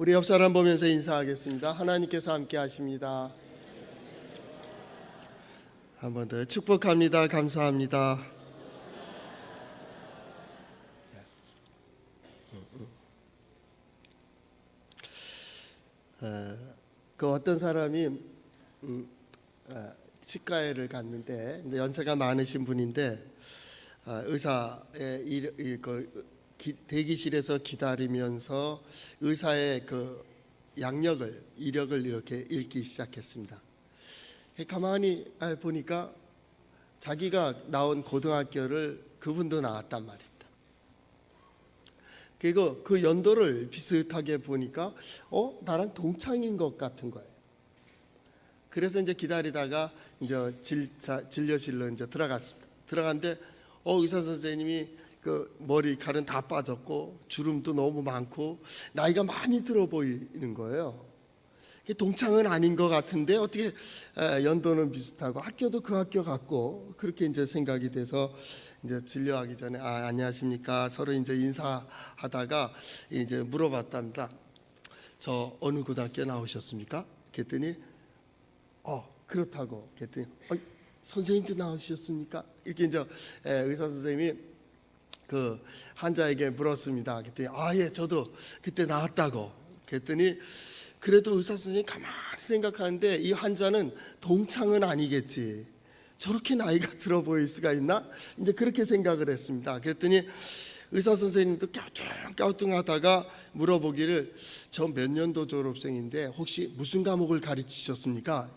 우리 옆 사람 보면서 인사하겠습니다. 하나님께서 함께 하십니다. 한 번 더 축복합니다. 감사합니다. 어, 그 어떤 사람이 음, 아, 치과에를 갔는데 연세가 많으신 분인데 아, 의사의 일, 이, 그, 기- 대기실에서 기다리면서 의사의 그 양력을 이력을 이렇게 읽기 시작했습니다. 가만히 아, 보니까 자기가 나온 고등학교를 그분도 나왔단 말입니다. 그리고 그 연도를 비슷하게 보니까 어 나랑 동창인 것 같은 거예요. 그래서 이제 기다리다가 이제 진짜 진료실로 이제 들어갔습니다. 들어갔는데 어 의사 선생님이 그 머리 칼은 다 빠졌고 주름도 너무 많고 나이가 많이 들어 보이는 거예요. 동창은 아닌 것 같은데 어떻게 에, 연도는 비슷하고 학교도 그 학교 같고 그렇게 이제 생각이 돼서 이제 진료하기 전에 아 안녕하십니까 서로 이제 인사하다가 이제 물어봤답니다. 저 어느 고등학교 나오셨습니까? 그랬더니 어 그렇다고 그랬더니 어, 선생님도 나오셨습니까? 이렇게 이제 에, 의사 선생님이 그 환자에게 물었습니다. 그랬더니 아예 저도 그때 나왔다고 그랬더니 그래도 의사 선생님이 가만히 생각하는데 이 환자는 동창은 아니겠지. 저렇게 나이가 들어 보일 수가 있나? 이제 그렇게 생각을 했습니다. 그랬더니 의사 선생님도 갸우뚱갸우뚱 하다가 물어보기를 저 몇 년도 졸업생인데 혹시 무슨 과목을 가르치셨습니까?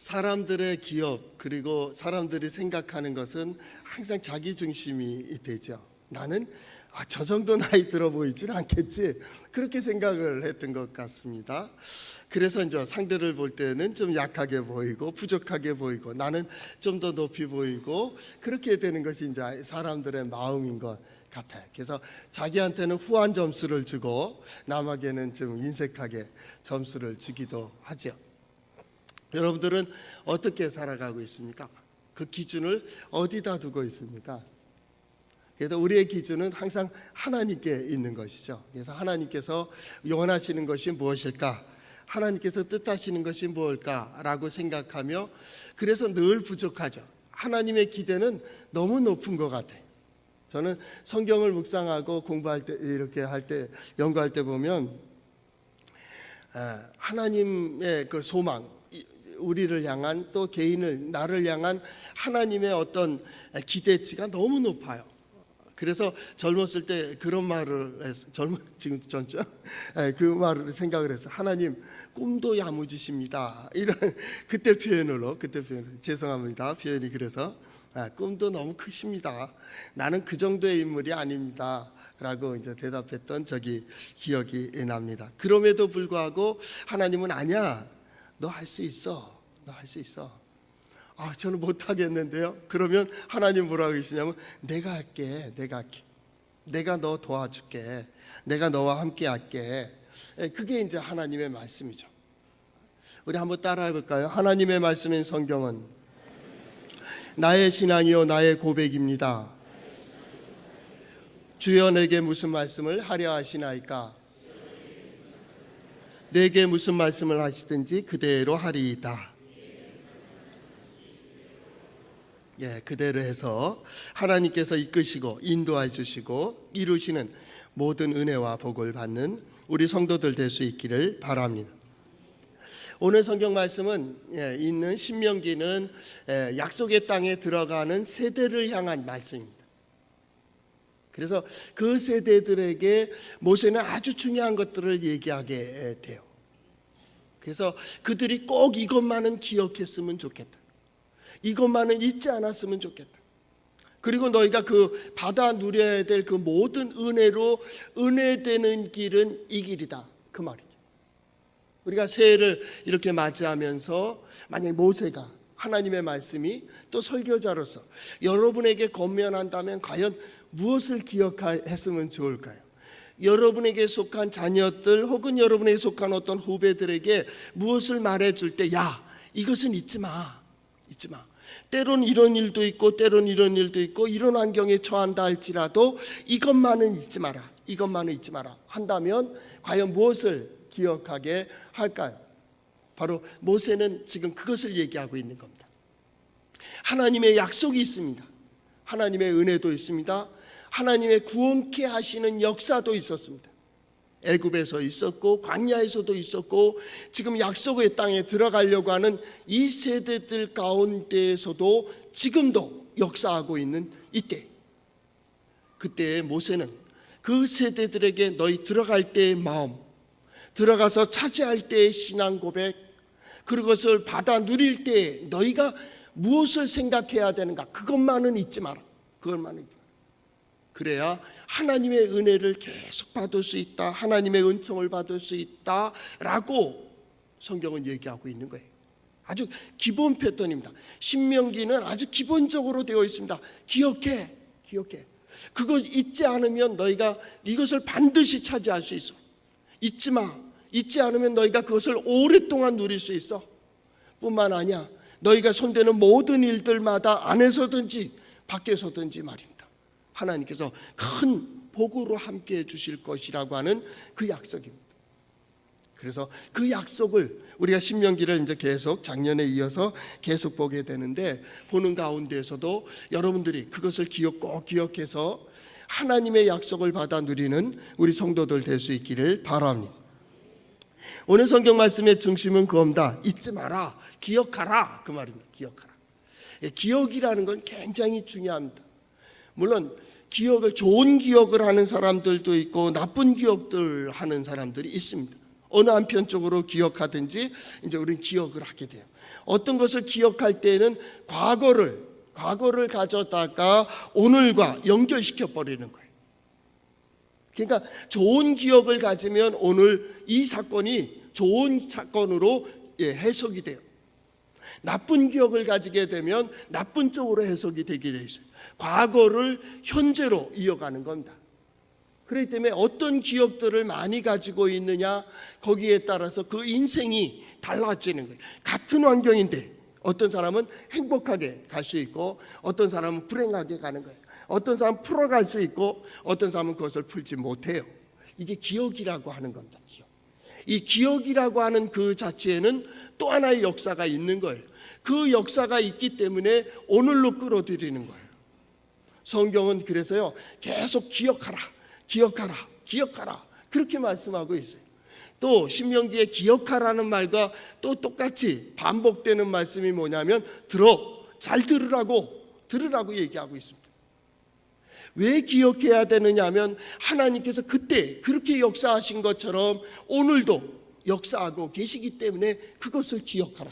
사람들의 기업 그리고 사람들이 생각하는 것은 항상 자기 중심이 되죠. 나는 아, 저 정도 나이 들어 보이진 않겠지 그렇게 생각을 했던 것 같습니다. 그래서 이제 상대를 볼 때는 좀 약하게 보이고 부족하게 보이고 나는 좀 더 높이 보이고 그렇게 되는 것이 이제 사람들의 마음인 것 같아요. 그래서 자기한테는 후한 점수를 주고 남에게는 좀 인색하게 점수를 주기도 하죠. 여러분들은 어떻게 살아가고 있습니까? 그 기준을 어디다 두고 있습니까? 그래서 우리의 기준은 항상 하나님께 있는 것이죠. 그래서 하나님께서 원하시는 것이 무엇일까? 하나님께서 뜻하시는 것이 무엇일까라고 생각하며 그래서 늘 부족하죠. 하나님의 기대는 너무 높은 것 같아요. 저는 성경을 묵상하고 공부할 때 이렇게 할 때 연구할 때 보면 아, 하나님의 그 소망, 이- 우리를 향한 또 개인을 나를 향한 하나님의 어떤 기대치가 너무 높아요. 그래서 젊었을 때 그런 말을 했, 젊은 지금 젊죠? 예, 그 말을 생각을 했어. 하나님 꿈도 야무지십니다. 이런 그때 표현으로 그때 표현 죄송합니다. 표현이 그래서 아, 꿈도 너무 크십니다. 나는 그 정도의 인물이 아닙니다. 라고 이제 대답했던 적이 기억이 납니다. 그럼에도 불구하고 하나님은 아니야. 너 할 수 있어. 너 할 수 있어. 아, 저는 못 하겠는데요. 그러면 하나님 뭐라고 하시냐면 내가 할게. 내가 할게. 내가 너 도와줄게. 내가 너와 함께 할게. 예, 그게 이제 하나님의 말씀이죠. 우리 한번 따라해 볼까요? 하나님의 말씀인 성경은 나의 신앙이요 나의 고백입니다. 주여 내게 무슨 말씀을 하려 하시나이까? 내게 무슨 말씀을 하시든지 그대로 하리이다. 예, 그대로 해서 하나님께서 이끄시고 인도해 주시고 이루시는 모든 은혜와 복을 받는 우리 성도들 될 수 있기를 바랍니다. 오늘 성경 말씀은 예, 있는 신명기는 예, 약속의 땅에 들어가는 세대를 향한 말씀입니다. 그래서 그 세대들에게 모세는 아주 중요한 것들을 얘기하게 돼요. 그래서 그들이 꼭 이것만은 기억했으면 좋겠다. 이것만은 잊지 않았으면 좋겠다. 그리고 너희가 그 받아 누려야 될 그 모든 은혜로 은혜되는 길은 이 길이다. 그 말이죠. 우리가 새해를 이렇게 맞이하면서 만약 모세가 하나님의 말씀이 또 설교자로서 여러분에게 권면한다면 과연 무엇을 기억했으면 좋을까요? 여러분에게 속한 자녀들 혹은 여러분에게 속한 어떤 후배들에게 무엇을 말해 줄 때, 야, 이것은 잊지 마. 잊지 마. 때론 이런 일도 있고 때론 이런 일도 있고 이런 환경에 처한다 할지라도 이것만은 잊지 마라. 이것만은 잊지 마라. 한다면 과연 무엇을 기억하게 할까요? 바로 모세는 지금 그것을 얘기하고 있는 겁니다. 하나님의 약속이 있습니다. 하나님의 은혜도 있습니다. 하나님의 구원케 하시는 역사도 있었습니다. 애굽에서 있었고 광야에서도 있었고 지금 약속의 땅에 들어가려고 하는 이 세대들 가운데에서도 지금도 역사하고 있는 이때. 그때 모세는 그 세대들에게 너희 들어갈 때의 마음 들어가서 차지할 때의 신앙 고백 그것을 받아 누릴 때 너희가 무엇을 생각해야 되는가 그것만은 잊지 마라. 그것만은 잊지 마라 그래야 하나님의 은혜를 계속 받을 수 있다. 하나님의 은총을 받을 수 있다라고 성경은 얘기하고 있는 거예요. 아주 기본 패턴입니다. 신명기는 아주 기본적으로 되어 있습니다. 기억해. 기억해. 그거 잊지 않으면 너희가 이것을 반드시 차지할 수 있어. 잊지 마. 잊지 않으면 너희가 그것을 오랫동안 누릴 수 있어. 뿐만 아니야. 너희가 손대는 모든 일들마다 안에서든지 밖에서든지 말입니다. 하나님께서 큰 복으로 함께 해 주실 것이라고 하는 그 약속입니다. 그래서 그 약속을 우리가 신명기를 이제 계속 작년에 이어서 계속 보게 되는데 보는 가운데에서도 여러분들이 그것을 기억 꼭 기억해서 하나님의 약속을 받아 누리는 우리 성도들 될 수 있기를 바랍니다. 오늘 성경 말씀의 중심은 그겁니다. 잊지 마라. 기억하라. 그 말입니다. 기억하라. 예, 기억이라는 건 굉장히 중요합니다. 물론 기억을 좋은 기억을 하는 사람들도 있고 나쁜 기억들 하는 사람들이 있습니다. 어느 한편 쪽으로 기억하든지 이제 우리는 기억을 하게 돼요. 어떤 것을 기억할 때는 과거를 과거를 가져다가 오늘과 연결시켜 버리는 거예요. 그러니까 좋은 기억을 가지면 오늘 이 사건이 좋은 사건으로 예, 해석이 돼요. 나쁜 기억을 가지게 되면 나쁜 쪽으로 해석이 되게 돼 있어요. 과거를 현재로 이어가는 겁니다. 그렇기 때문에 어떤 기억들을 많이 가지고 있느냐 거기에 따라서 그 인생이 달라지는 거예요. 같은 환경인데 어떤 사람은 행복하게 갈 수 있고 어떤 사람은 불행하게 가는 거예요. 어떤 사람은 풀어갈 수 있고 어떤 사람은 그것을 풀지 못해요. 이게 기억이라고 하는 겁니다. 기억. 이 기억이라고 하는 그 자체에는 또 하나의 역사가 있는 거예요. 그 역사가 있기 때문에 오늘로 끌어들이는 거예요. 성경은 그래서요 계속 기억하라, 기억하라, 기억하라 그렇게 말씀하고 있어요. 또 신명기에 기억하라는 말과 또 똑같이 반복되는 말씀이 뭐냐면 들어 잘 들으라고 들으라고 얘기하고 있습니다. 왜 기억해야 되느냐면 하나님께서 그때 그렇게 역사하신 것처럼 오늘도 역사하고 계시기 때문에 그것을 기억하라.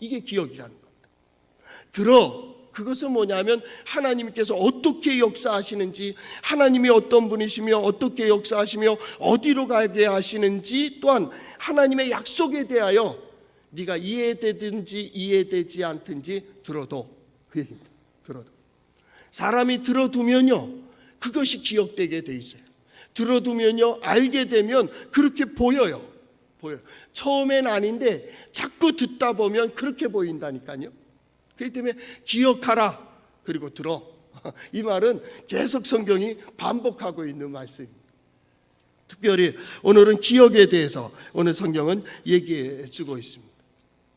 이게 기억이라는 겁니다. 들어 그것은 뭐냐면 하나님께서 어떻게 역사하시는지 하나님이 어떤 분이시며 어떻게 역사하시며 어디로 가게 하시는지 또한 하나님의 약속에 대하여 네가 이해되든지 이해되지 않든지 들어도 그 얘기입니다. 들어도 사람이 들어두면요 그것이 기억되게 돼 있어요. 들어두면요 알게 되면 그렇게 보여요. 보여. 처음엔 아닌데 자꾸 듣다 보면 그렇게 보인다니까요. 그렇기 때문에 기억하라 그리고 들어 이 말은 계속 성경이 반복하고 있는 말씀입니다. 특별히 오늘은 기억에 대해서 오늘 성경은 얘기해 주고 있습니다.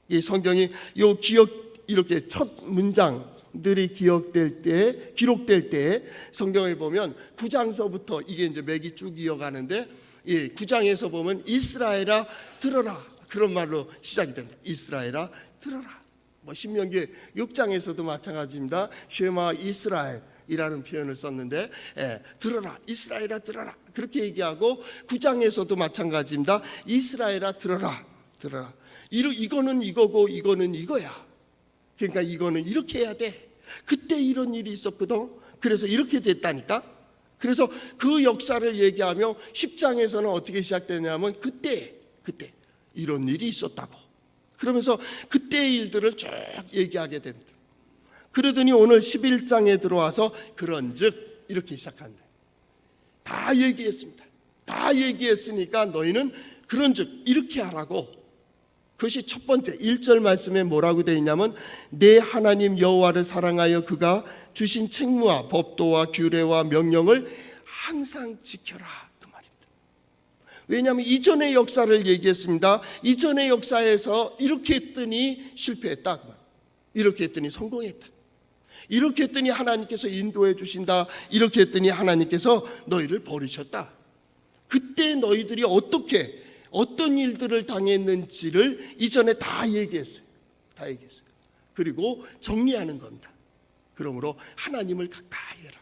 이 성경이 이 기억 이렇게 첫 문장들이 기억될 때 기록될 때 성경에 보면 9장서부터 이게 이제 맥이 쭉 이어가는데 이 9장에서 보면 이스라엘아 들어라 그런 말로 시작이 됩니다. 이스라엘아 들어라. 뭐 신명기 6장에서도 마찬가지입니다. 쉐마 이스라엘 이라는 표현을 썼는데 예, 들어라 이스라엘아 들어라 그렇게 얘기하고 9장에서도 마찬가지입니다. 이스라엘아 들어라 들어라 이거는 이거고 이거는 이거야. 그러니까 이거는 이렇게 해야 돼. 그때 이런 일이 있었거든. 그래서 이렇게 됐다니까. 그래서 그 역사를 얘기하며 10장에서는 어떻게 시작되냐면 그때 그때 이런 일이 있었다고. 그러면서 그때의 일들을 쭉 얘기하게 됩니다. 그러더니 오늘 11장에 들어와서 그런 즉 이렇게 시작한다. 다 얘기했습니다. 다 얘기했으니까 너희는 그런 즉 이렇게 하라고 그것이 첫 번째 1절 말씀에 뭐라고 되어 있냐면 내 하나님 여호와를 사랑하여 그가 주신 책무와 법도와 규례와 명령을 항상 지켜라. 왜냐하면 이전의 역사를 얘기했습니다. 이전의 역사에서 이렇게 했더니 실패했다. 그 말. 이렇게 했더니 성공했다. 이렇게 했더니 하나님께서 인도해 주신다. 이렇게 했더니 하나님께서 너희를 버리셨다. 그때 너희들이 어떻게 어떤 일들을 당했는지를 이전에 다 얘기했어요. 다 얘기했어요. 그리고 정리하는 겁니다. 그러므로 하나님을 가까이 해라.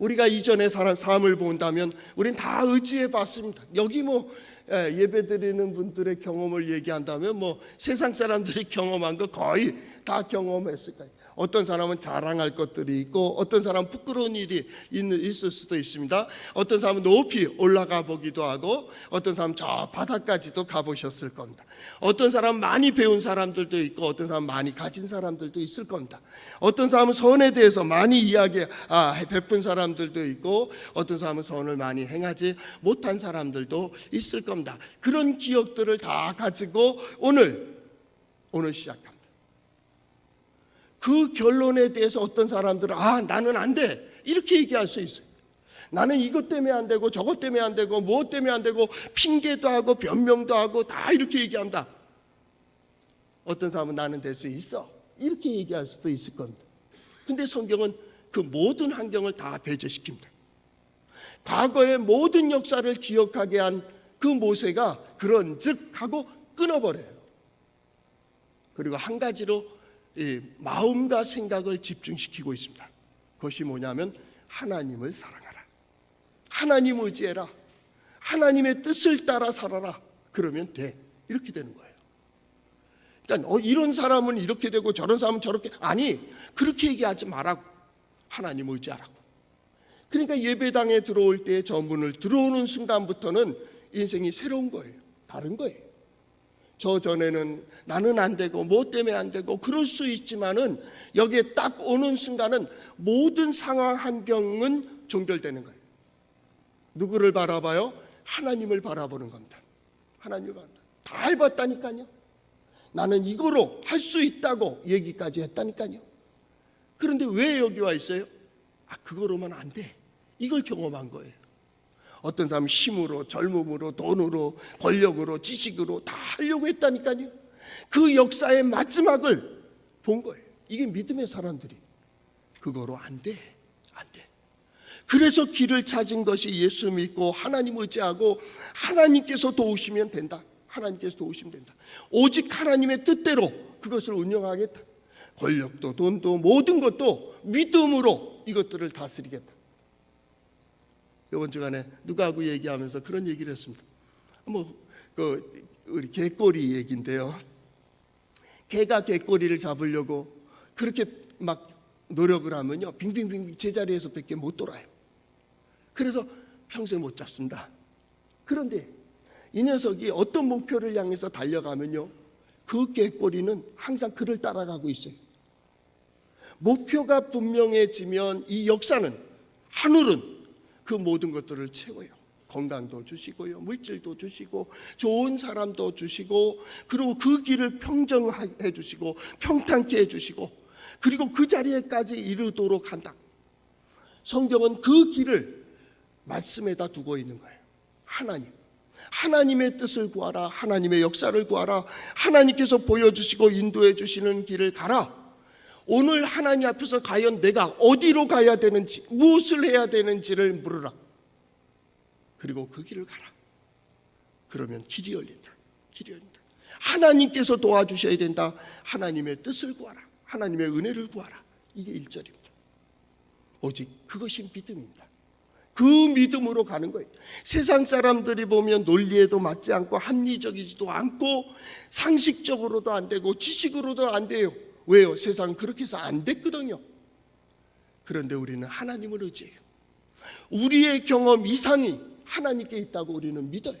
우리가 이전에 사람 삶을 본다면 우린 다 의지해 봤습니다. 여기 뭐 예, 예배 드리는 분들의 경험을 얘기한다면 뭐 세상 사람들이 경험한 거 거의 다 경험했을 거예요. 어떤 사람은 자랑할 것들이 있고 어떤 사람은 부끄러운 일이 있- 있을 수도 있습니다. 어떤 사람은 높이 올라가 보기도 하고 어떤 사람은 저 바닥까지도 가보셨을 겁니다. 어떤 사람은 많이 배운 사람들도 있고 어떤 사람은 많이 가진 사람들도 있을 겁니다. 어떤 사람은 선에 대해서 많이 이야기 아, 베푼 사람들도 있고 어떤 사람은 선을 많이 행하지 못한 사람들도 있을 겁니다. 그런 기억들을 다 가지고 오늘 오늘 시작합니다. 그 결론에 대해서 어떤 사람들은 아 나는 안 돼 이렇게 얘기할 수 있어요. 나는 이것 때문에 안 되고 저것 때문에 안 되고 무엇 때문에 안 되고 핑계도 하고 변명도 하고 다 이렇게 얘기한다. 어떤 사람은 나는 될 수 있어 이렇게 얘기할 수도 있을 겁니다. 근데 성경은 그 모든 환경을 다 배제시킵니다. 과거의 모든 역사를 기억하게 한 그 모세가 그런 즉 하고 끊어버려요. 그리고 한 가지로 이 마음과 생각을 집중시키고 있습니다. 그것이 뭐냐면 하나님을 사랑하라. 하나님 의지해라. 하나님의 뜻을 따라 살아라. 그러면 돼. 이렇게 되는 거예요. 그러니까 어, 이런 사람은 이렇게 되고 저런 사람은 저렇게 아니 그렇게 얘기하지 말라고 하나님 의지하라고. 그러니까 예배당에 들어올 때저 문을 들어오는 순간부터는 인생이 새로운 거예요. 다른 거예요. 저 전에는 나는 안 되고 뭐 때문에 안 되고 그럴 수 있지만은 여기에 딱 오는 순간은 모든 상황 환경은 종결되는 거예요. 누구를 바라봐요? 하나님을 바라보는 겁니다. 하나님을 바라다. 다 해봤다니까요. 나는 이거로 할 수 있다고 얘기까지 했다니까요. 그런데 왜 여기 와 있어요? 아, 그거로만 안 돼. 이걸 경험한 거예요. 어떤 사람은 힘으로, 젊음으로, 돈으로, 권력으로, 지식으로 다 하려고 했다니까요. 그 역사의 마지막을 본 거예요. 이게 믿음의 사람들이. 그거로 안 돼. 안 돼. 그래서 길을 찾은 것이 예수 믿고 하나님 의지하고 하나님께서 도우시면 된다. 하나님께서 도우시면 된다. 오직 하나님의 뜻대로 그것을 운영하겠다. 권력도 돈도 모든 것도 믿음으로 이것들을 다스리겠다. 이번 주간에 누가하고 얘기하면서 그런 얘기를 했습니다. 뭐 그 우리 개꼬리 얘기인데요. 개가 개꼬리를 잡으려고 그렇게 막 노력을 하면요, 빙빙빙 제자리에서 밖에 못 돌아요. 그래서 평생 못 잡습니다. 그런데 이 녀석이 어떤 목표를 향해서 달려가면요, 그 개꼬리는 항상 그를 따라가고 있어요. 목표가 분명해지면 이 역사는 하늘은 그 모든 것들을 채워요. 건강도 주시고요, 물질도 주시고, 좋은 사람도 주시고, 그리고 그 길을 평정해 주시고, 평탄케 해 주시고, 그리고 그 자리에까지 이르도록 한다. 성경은 그 길을 말씀에다 두고 있는 거예요. 하나님. 하나님의 뜻을 구하라. 하나님의 역사를 구하라. 하나님께서 보여주시고 인도해 주시는 길을 가라. 오늘 하나님 앞에서 과연 내가 어디로 가야 되는지, 무엇을 해야 되는지를 물으라. 그리고 그 길을 가라. 그러면 길이 열린다. 길이 열린다. 하나님께서 도와주셔야 된다. 하나님의 뜻을 구하라. 하나님의 은혜를 구하라. 이게 1절입니다. 오직 그것이 믿음입니다. 그 믿음으로 가는 거예요. 세상 사람들이 보면 논리에도 맞지 않고 합리적이지도 않고 상식적으로도 안 되고 지식으로도 안 돼요. 왜요? 세상 그렇게 해서 안 됐거든요. 그런데 우리는 하나님을 의지해요. 우리의 경험 이상이 하나님께 있다고 우리는 믿어요.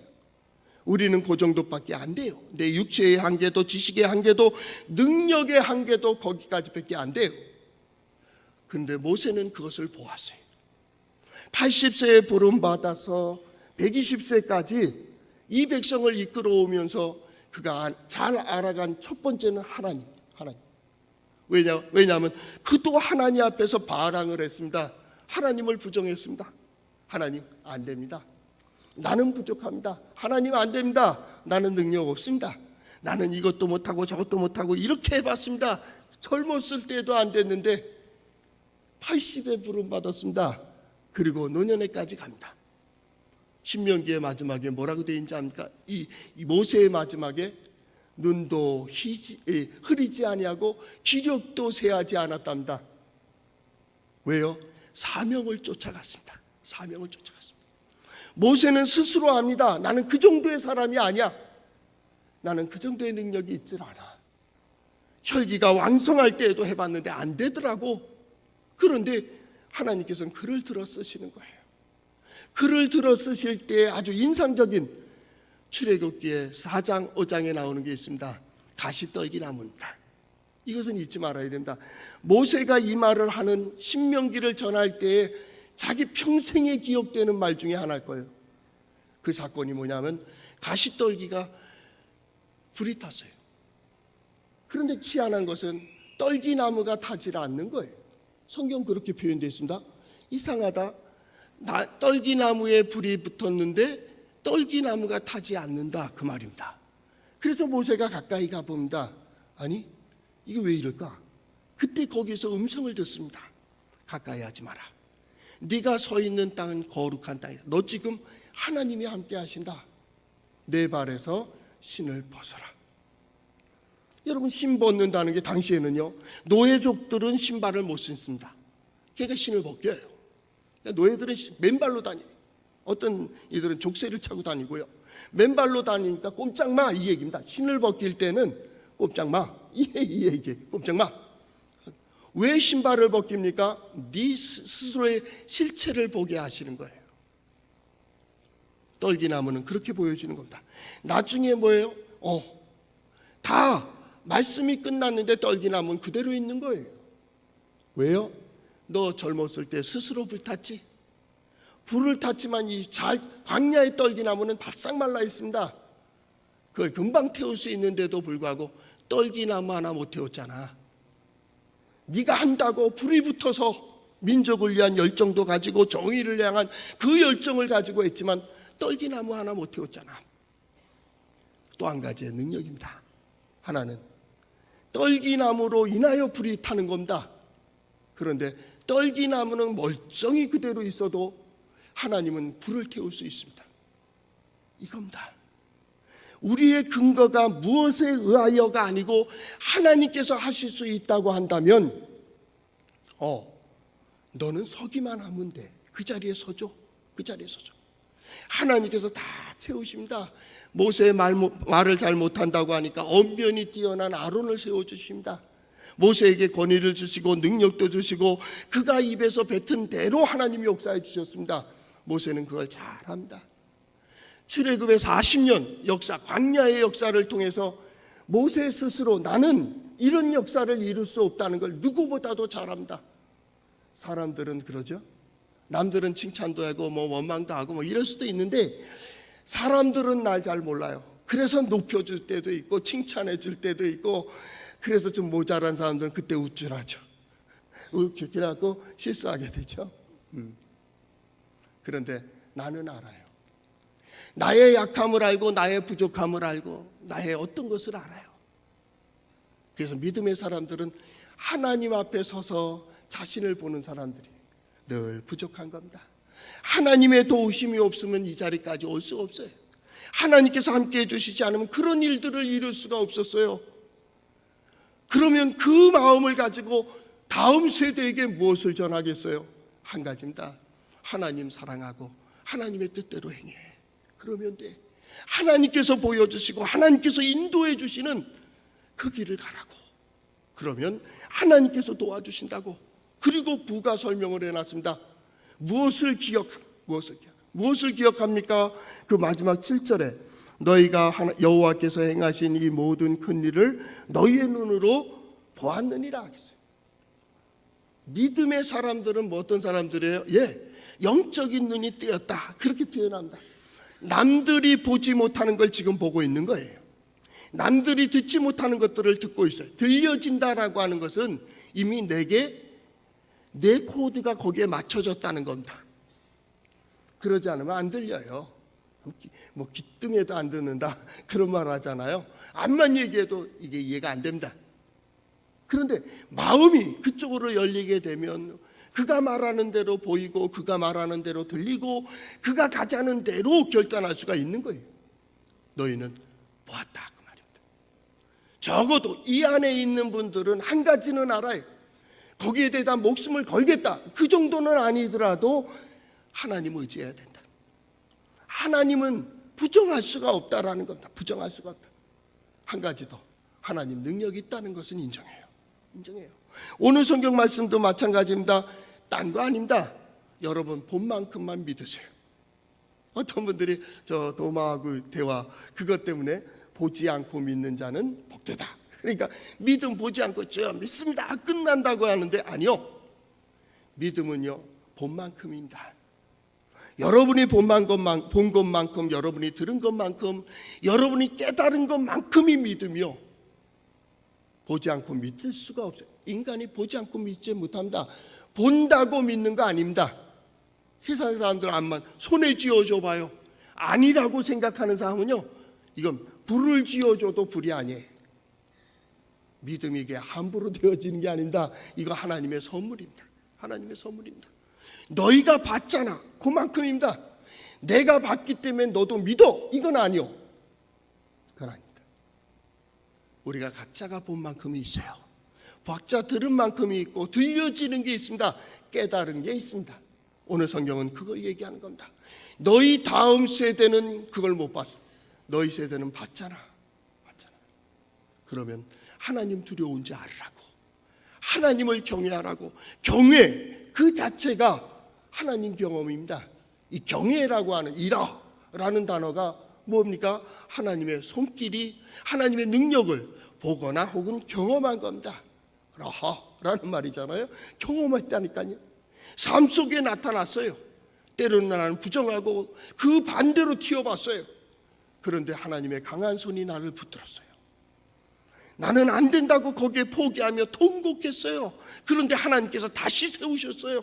우리는 그 정도밖에 안 돼요. 내 육체의 한계도 지식의 한계도 능력의 한계도 거기까지밖에 안 돼요. 근데 모세는 그것을 보았어요. 80세에 부름 받아서 120세까지 이 백성을 이끌어 오면서 그가 아- 잘 알아간 첫 번째는 하나님. 왜냐, 왜냐하면 그도 하나님 앞에서 바랑을 했습니다. 하나님을 부정했습니다. 하나님 안 됩니다. 나는 부족합니다. 하나님 안 됩니다. 나는 능력 없습니다. 나는 이것도 못하고 저것도 못하고 이렇게 해봤습니다. 젊었을 때도 안 됐는데 80에 부름 받았습니다. 그리고 노년에까지 갑니다. 신명기의 마지막에 뭐라고 되어 있는지 압니까? 이, 이 모세의 마지막에 눈도 흐리지 아니하고 기력도 세하지 않았답니다. 왜요? 사명을 쫓아갔습니다. 사명을 쫓아갔습니다. 모세는 스스로 압니다. 나는 그 정도의 사람이 아니야. 나는 그 정도의 능력이 있질 않아. 혈기가 왕성할 때에도 해봤는데 안 되더라고. 그런데 하나님께서는 그를 들어 쓰시는 거예요. 그를 들어 쓰실 때 아주 인상적인 출애굽기의 4장 5장에 나오는 게 있습니다. 가시떨기 나무입니다. 이것은 잊지 말아야 됩니다. 모세가 이 말을 하는 신명기를 전할 때에 자기 평생에 기억되는 말 중에 하나일 거예요. 그 사건이 뭐냐면 가시떨기가 불이 탔어요. 그런데 희한한 것은 떨기나무가 타질 않는 거예요. 성경 그렇게 표현되어 있습니다. 이상하다. 나, 떨기나무에 불이 붙었는데 떨기나무가 타지 않는다 그 말입니다. 그래서 모세가 가까이 가 봅니다. 아니 이게 왜 이럴까? 그때 거기서 음성을 듣습니다. 가까이 하지 마라. 네가 서 있는 땅은 거룩한 땅이다. 너 지금 하나님이 함께 하신다. 내 발에서 신을 벗어라. 여러분 신 벗는다는 게 당시에는요 노예족들은 신발을 못 신습니다. 그러니까 신을 벗겨요. 노예들은 신- 맨발로 다녀요. 어떤 이들은 족쇄를 차고 다니고요. 맨발로 다니니까 꼼짝 마 이 얘기입니다. 신을 벗길 때는 꼼짝 마. 이, 이 얘기. 꼼짝 마. 왜 신발을 벗깁니까? 네 스- 스스로의 실체를 보게 하시는 거예요. 떨기나무는 그렇게 보여지는 겁니다. 나중에 뭐예요? 어, 다 말씀이 끝났는데 떨기나무는 그대로 있는 거예요. 왜요? 너 젊었을 때 스스로 불탔지? 불을 탔지만 이 잘, 광야의 떨기나무는 바싹 말라 있습니다. 그걸 금방 태울 수 있는데도 불구하고 떨기나무 하나 못 태웠잖아. 네가 한다고 불이 붙어서 민족을 위한 열정도 가지고 정의를 향한 그 열정을 가지고 했지만 떨기나무 하나 못 태웠잖아. 또 한 가지의 능력입니다. 하나는 떨기나무로 인하여 불이 타는 겁니다. 그런데 떨기나무는 멀쩡히 그대로 있어도 하나님은 불을 태울 수 있습니다. 이겁니다. 우리의 근거가 무엇에 의하여가 아니고 하나님께서 하실 수 있다고 한다면, 어, 너는 서기만 하면 돼. 그 자리에 서줘. 그 자리에 서줘. 하나님께서 다 채우십니다. 모세의 말, 말을 잘 못한다고 하니까 언변이 뛰어난 아론을 세워주십니다. 모세에게 권위를 주시고 능력도 주시고 그가 입에서 뱉은 대로 하나님이 역사해 주셨습니다. 모세는 그걸 잘 합니다. 출애굽의 40년 역사, 광야의 역사를 통해서 모세 스스로 나는 이런 역사를 이룰 수 없다는 걸 누구보다도 잘합니다. 사람들은 그러죠. 남들은 칭찬도 하고 뭐 원망도 하고 뭐 이럴 수도 있는데 사람들은 날 잘 몰라요. 그래서 높여줄 때도 있고 칭찬해 줄 때도 있고 그래서 좀 모자란 사람들은 그때 우쭐하죠. 그래갖고 실수하게 되죠. 음. 그런데 나는 알아요. 나의 약함을 알고 나의 부족함을 알고 나의 어떤 것을 알아요. 그래서 믿음의 사람들은 하나님 앞에 서서 자신을 보는 사람들이 늘 부족한 겁니다. 하나님의 도우심이 없으면 이 자리까지 올 수 없어요. 하나님께서 함께 해주시지 않으면 그런 일들을 이룰 수가 없었어요. 그러면 그 마음을 가지고 다음 세대에게 무엇을 전하겠어요? 한 가지입니다. 하나님 사랑하고 하나님의 뜻대로 행해. 그러면 돼. 하나님께서 보여주시고 하나님께서 인도해 주시는 그 길을 가라고. 그러면 하나님께서 도와주신다고. 그리고 부가 설명을 해놨습니다. 무엇을 기억, 무엇을 기억, 무엇을 기억합니까? 그 마지막 7절에 너희가 여호와께서 행하신 이 모든 큰 일을 너희의 눈으로 보았느니라. 믿음의 사람들은 뭐 어떤 사람들이에요? 예, 영적인 눈이 뜨였다. 그렇게 표현합니다. 남들이 보지 못하는 걸 지금 보고 있는 거예요. 남들이 듣지 못하는 것들을 듣고 있어요. 들려진다라고 하는 것은 이미 내게 내 코드가 거기에 맞춰졌다는 겁니다. 그러지 않으면 안 들려요. 뭐 기뚱해도 안 듣는다 그런 말 하잖아요. 암만 얘기해도 이게 이해가 안 됩니다. 그런데 마음이 그쪽으로 열리게 되면 그가 말하는 대로 보이고 그가 말하는 대로 들리고 그가 가자는 대로 결단할 수가 있는 거예요. 너희는 보았다 그 말입니다. 적어도 이 안에 있는 분들은 한 가지는 알아요. 거기에 대해 목숨을 걸겠다. 그 정도는 아니더라도 하나님 의지해야 된다. 하나님은 부정할 수가 없다라는 겁니다. 부정할 수가 없다. 한 가지 더. 하나님 능력이 있다는 것은 인정해요. 인정해요. 오늘 성경 말씀도 마찬가지입니다. 딴 거 아닙니다. 여러분 본만큼만 믿으세요. 어떤 분들이 저 도마하고 대화 그것 때문에 보지 않고 믿는 자는 복되다. 그러니까 믿음 보지 않고 저 믿습니다. 끝난다고 하는데 아니요. 믿음은요 본만큼입니다. 여러분이 본만 것만 본 것만큼 여러분이 들은 것만큼 여러분이 깨달은 것만큼이 믿음이요. 보지 않고 믿을 수가 없어요. 인간이 보지 않고 믿지 못합니다. 본다고 믿는 거 아닙니다. 세상 사람들 안만 손에 쥐어줘 봐요. 아니라고 생각하는 사람은요. 이건 불을 쥐어줘도 불이 아니에요. 믿음이 이게 함부로 되어지는 게 아닙니다. 이거 하나님의 선물입니다. 하나님의 선물입니다. 너희가 받잖아. 그만큼입니다. 내가 받기 때문에 너도 믿어. 이건 아니요. 그건 아닙니다. 우리가 각자가 본 만큼이 있어요. 각자 들은 만큼이 있고 들려지는 게 있습니다. 깨달은 게 있습니다. 오늘 성경은 그걸 얘기하는 겁니다. 너희 다음 세대는 그걸 못 봤어. 너희 세대는 봤잖아. 봤잖아. 그러면 하나님 두려운지 알으라고. 하나님을 경외하라고. 경외 그 자체가 하나님 경험입니다. 이 경외라고 하는 이라라는 단어가 뭡니까? 하나님의 손길이 하나님의 능력을 보거나 혹은 경험한 겁니다. 라하라는 말이잖아요. 경험했다니까요. 삶 속에 나타났어요. 때로는 나는 부정하고 그 반대로 튀어봤어요. 그런데 하나님의 강한 손이 나를 붙들었어요. 나는 안 된다고 거기에 포기하며 통곡했어요. 그런데 하나님께서 다시 세우셨어요.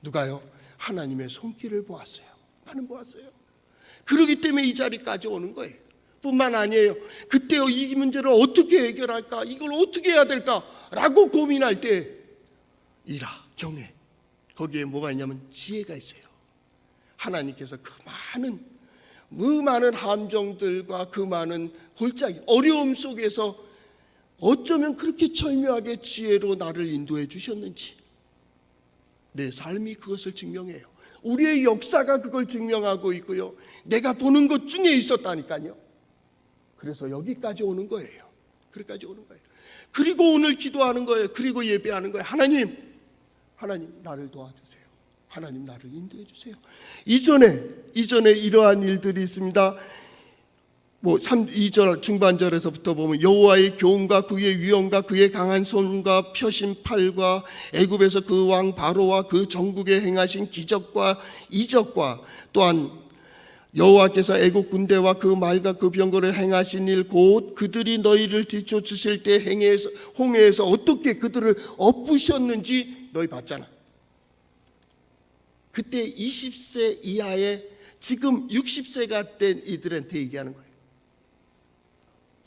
누가요? 하나님의 손길을 보았어요. 나는 보았어요. 그러기 때문에 이 자리까지 오는 거예요. 뿐만 아니에요. 그때 이 문제를 어떻게 해결할까? 이걸 어떻게 해야 될까? 라고 고민할 때 이라, 경외. 거기에 뭐가 있냐면 지혜가 있어요. 하나님께서 그 많은 그 많은 함정들과 그 많은 골짜기 어려움 속에서 어쩌면 그렇게 철묘하게 지혜로 나를 인도해 주셨는지 내 삶이 그것을 증명해요. 우리의 역사가 그걸 증명하고 있고요. 내가 보는 것 중에 있었다니까요. 그래서 여기까지 오는 거예요. 그기까지 오는 거예요. 그리고 오늘 기도하는 거예요. 그리고 예배하는 거예요. 하나님, 하나님 나를 도와주세요. 하나님 나를 인도해 주세요. 이전에 이전에 이러한 일들이 있습니다. 뭐 3, 2절 중반절에서부터 보면 여호와의 교훈과 그의 위엄과 그의 강한 손과 펴신 팔과 애굽에서 그 왕 바로와 그 전국에 행하신 기적과 이적과 또한 여호와께서 애국 군대와 그 말과 그 병거를 행하신 일 곧 그들이 너희를 뒤쫓으실 때 행해서 홍해에서 어떻게 그들을 엎으셨는지 너희 봤잖아. 그때 20세 이하의 지금 60세가 된 이들한테 얘기하는 거예요.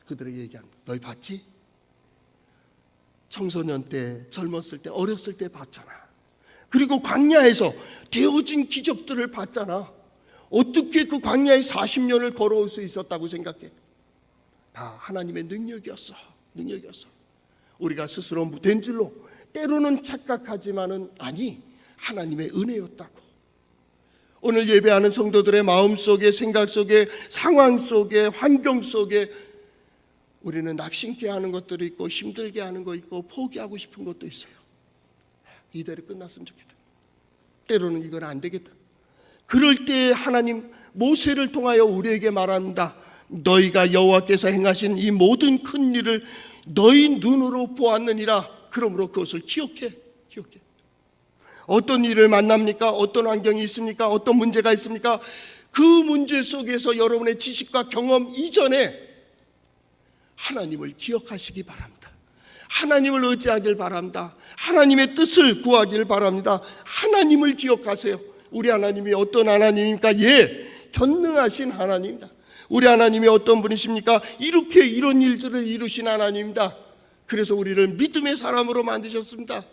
그들에게 얘기하는 거예요. 너희 봤지? 청소년 때, 젊었을 때, 어렸을 때 봤잖아. 그리고 광야에서 되어진 기적들을 봤잖아. 어떻게 그 광야에 40년을 걸어올 수 있었다고 생각해? 다 하나님의 능력이었어. 능력이었어. 우리가 스스로 된 줄로 때로는 착각하지만은 아니 하나님의 은혜였다고. 오늘 예배하는 성도들의 마음 속에 생각 속에 상황 속에 환경 속에 우리는 낙심케 하는 것들이 있고 힘들게 하는 거 있고 포기하고 싶은 것도 있어요. 이대로 끝났으면 좋겠다. 때로는 이건 안 되겠다. 그럴 때 하나님 모세를 통하여 우리에게 말합니다. 너희가 여호와께서 행하신 이 모든 큰 일을 너희 눈으로 보았느니라. 그러므로 그것을 기억해. 기억해. 어떤 일을 만납니까? 어떤 환경이 있습니까? 어떤 문제가 있습니까? 그 문제 속에서 여러분의 지식과 경험 이전에 하나님을 기억하시기 바랍니다. 하나님을 의지하길 바랍니다. 하나님의 뜻을 구하길 바랍니다. 하나님을 기억하세요. 우리 하나님이 어떤 하나님입니까? 예, 전능하신 하나님입니다. 우리 하나님이 어떤 분이십니까? 이렇게 이런 일들을 이루신 하나님입니다. 그래서 우리를 믿음의 사람으로 만드셨습니다.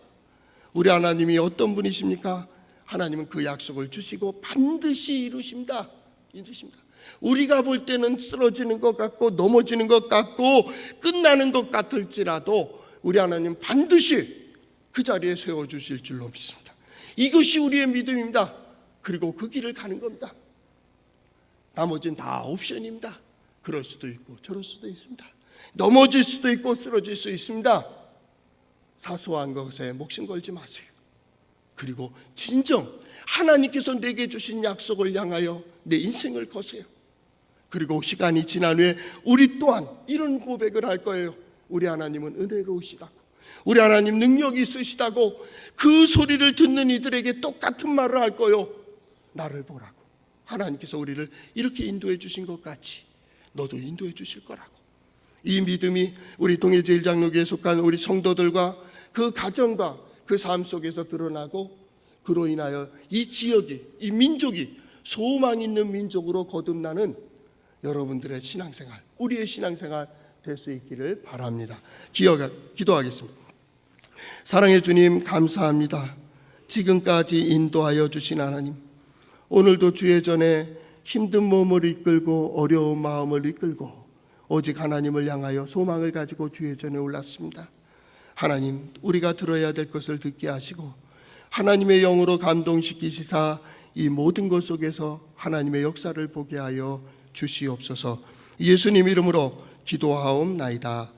우리 하나님이 어떤 분이십니까? 하나님은 그 약속을 주시고 반드시 이루십니다. 이루십니다. 우리가 볼 때는 쓰러지는 것 같고 넘어지는 것 같고 끝나는 것 같을지라도 우리 하나님 반드시 그 자리에 세워 주실 줄로 믿습니다. 이것이 우리의 믿음입니다. 그리고 그 길을 가는 겁니다. 나머지는 다 옵션입니다. 그럴 수도 있고 저럴 수도 있습니다. 넘어질 수도 있고 쓰러질 수 있습니다. 사소한 것에 목숨 걸지 마세요. 그리고 진정 하나님께서 내게 주신 약속을 향하여 내 인생을 거세요. 그리고 시간이 지난 후에 우리 또한 이런 고백을 할 거예요. 우리 하나님은 은혜로우시다고. 우리 하나님 능력이 있으시다고 그 소리를 듣는 이들에게 똑같은 말을 할 거요. 나를 보라고. 하나님께서 우리를 이렇게 인도해 주신 것 같이 너도 인도해 주실 거라고. 이 믿음이 우리 동해제일장로교에 속한 우리 성도들과 그 가정과 그 삶 속에서 드러나고 그로 인하여 이 지역이 이 민족이 소망 있는 민족으로 거듭나는 여러분들의 신앙생활, 우리의 신앙생활 될 수 있기를 바랍니다. 기억 기도하겠습니다. 사랑의 주님 감사합니다. 지금까지 인도하여 주신 하나님, 오늘도 주의 전에 힘든 몸을 이끌고 어려운 마음을 이끌고 오직 하나님을 향하여 소망을 가지고 주의 전에 올랐습니다. 하나님, 우리가 들어야 될 것을 듣게 하시고 하나님의 영으로 감동시키시사 이 모든 것 속에서 하나님의 역사를 보게 하여 주시옵소서. 예수님 이름으로 기도하옵나이다.